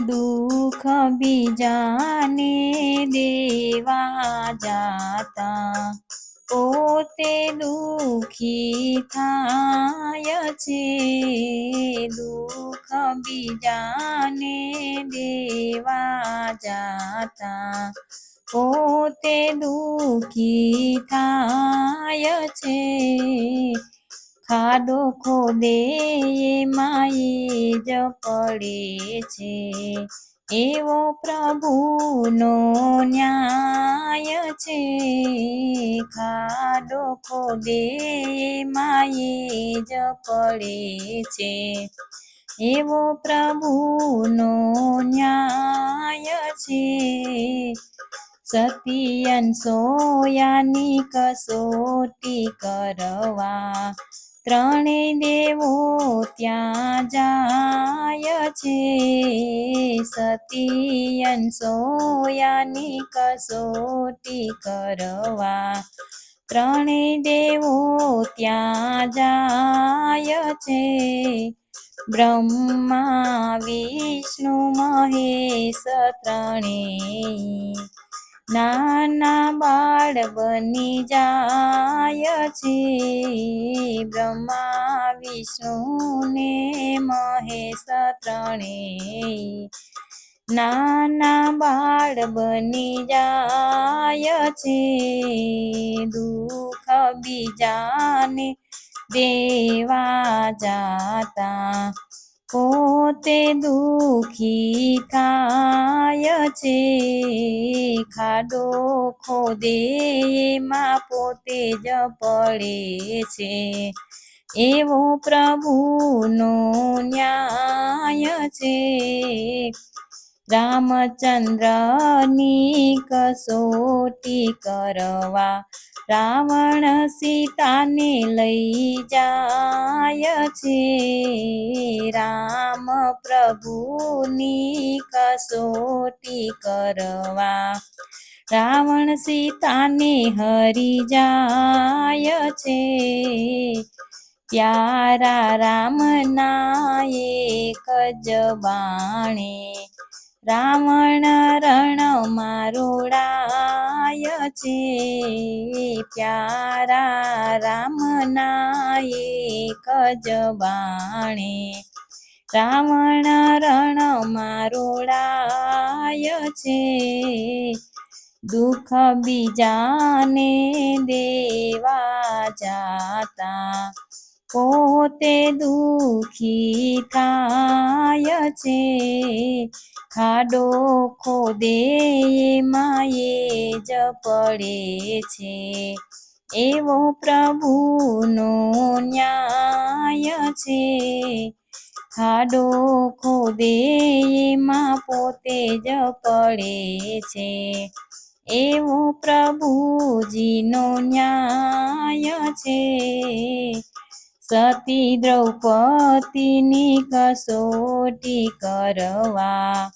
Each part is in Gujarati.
દુઃખ બીજાને દેવા જાતા. પોતે દુઃખી થાય છે, દુઃખ બીજાને દેવા જાતા. પોતે દુઃખી થાય છે ખાડો ખોદે માએ જ પડે છે. એવો પ્રભુનો ન્યાય છે. ખાડો ખોદે માએ જ પડે છે. એવો પ્રભુનો ન્યાય છે. સતિયન સોયાની કસોટી કરવા ત્રણેય દેવો ત્યાં જાય છે. સતિયન સોયાની કસોટી કરવા ત્રણેય દેવો ત્યાં જાય છે. બ્રહ્મા, વિષ્ણુ, મહેશ, ત્રણેય નાના બાળ બની જાય છે. બ્રહ્મા વિષ્ણુને મહેશ ત્રણેય નાના બાળ બની જાય છે. દુઃખ બીજાને દેવા જાતા પોતે દુઃખી થાય છે. ખાડો ખોદે એમાં પોતે જ પડે છે. એવો પ્રભુનો ન્યાય છે. રામચંદ્રની કસોટી કરવા રાવણ સીતાને લઈ જાય છે. રામ પ્રભુની કસોટી કરવા રાવણ સીતાને હરી જાય છે. પ્યારા રામના એક જ બાણે રાવણ રણ રોડાય છે પ્યારા રામના એક જ રાવણ રણ મારોડાય છે. દુઃખ બીજાને દેવા જાતા. પોતે દુઃખી થાય છે. ખાડો ખોદે માએ જ પડે છે. એવો પ્રભુનો ન્યાય છે. ખાડો ખોદે એમાં પોતે જ પડે છે. એવો પ્રભુજીનો ન્યાય છે. સતી દ્રૌપદીની કસોટી કરવા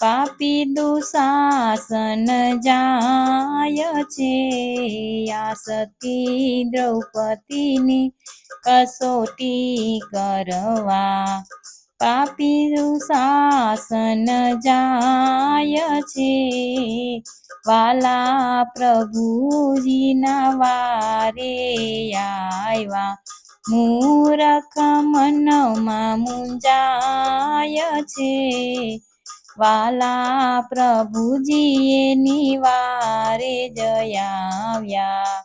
પાપી દુશાસન જાય છે. આ સતી દ્રૌપદીની કસોટી કરવા પાપી દુશાસન જાય છે. વાલા પ્રભુજીના વારે આવ્યા મૂરખ મનમાં મુંજાય છે. વાલા પ્રભુજીએ નિવારે જયાવ્યા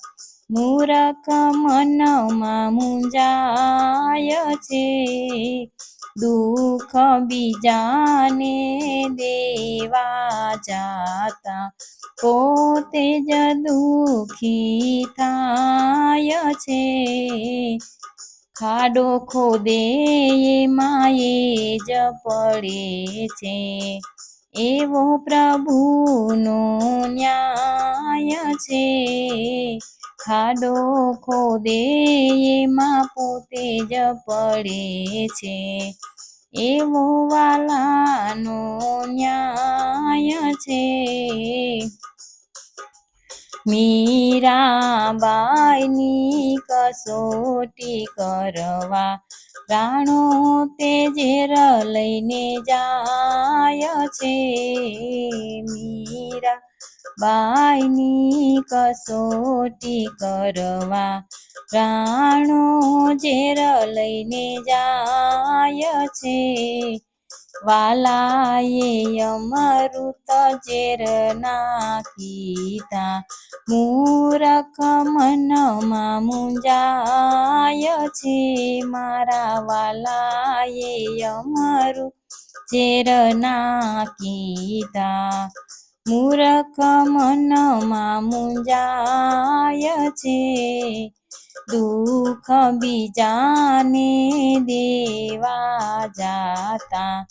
મૂરખ મનમાં મુંજાય છે. દુઃખ બીજાને દેવા જાતા પોતે જ દુઃખી થાય છે. ખાડો ખોદે માએ જ પડે છે. એવો પ્રભુનો ન્યાય છે. ખાડો ખોદે એમાં પોતે જ પડે છે. એવો વાલાનો ન્યાય છે. મીરાબાઈની કસોટી કરવા રાણો તે ઝેર લઈને જાય છે. મીરા બાઈની કસોટી કરવા રાણો ઝેર લઈને જાય છે. વાલાએ અમૃત ઝેર નાખીતા મૂરખ મનમાં મુંજાય છે મારા વાલાએ અમૃત ઝેર નાખીતા મૂરખ મનમાં મુંજાય છે દુઃખ બીજાને દેવા જાતા.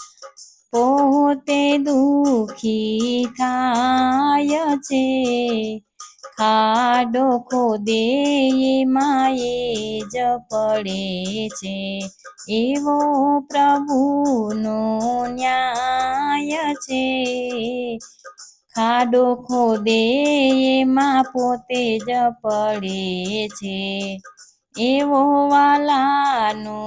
પોતે દુઃખી થાય છે. ખાડો ખોદે માએ જ પડે છે. એવો પ્રભુનો ન્યાય છે. ખાડો ખોદે એમાં પોતે જ પડે છે. એવો વાલાનો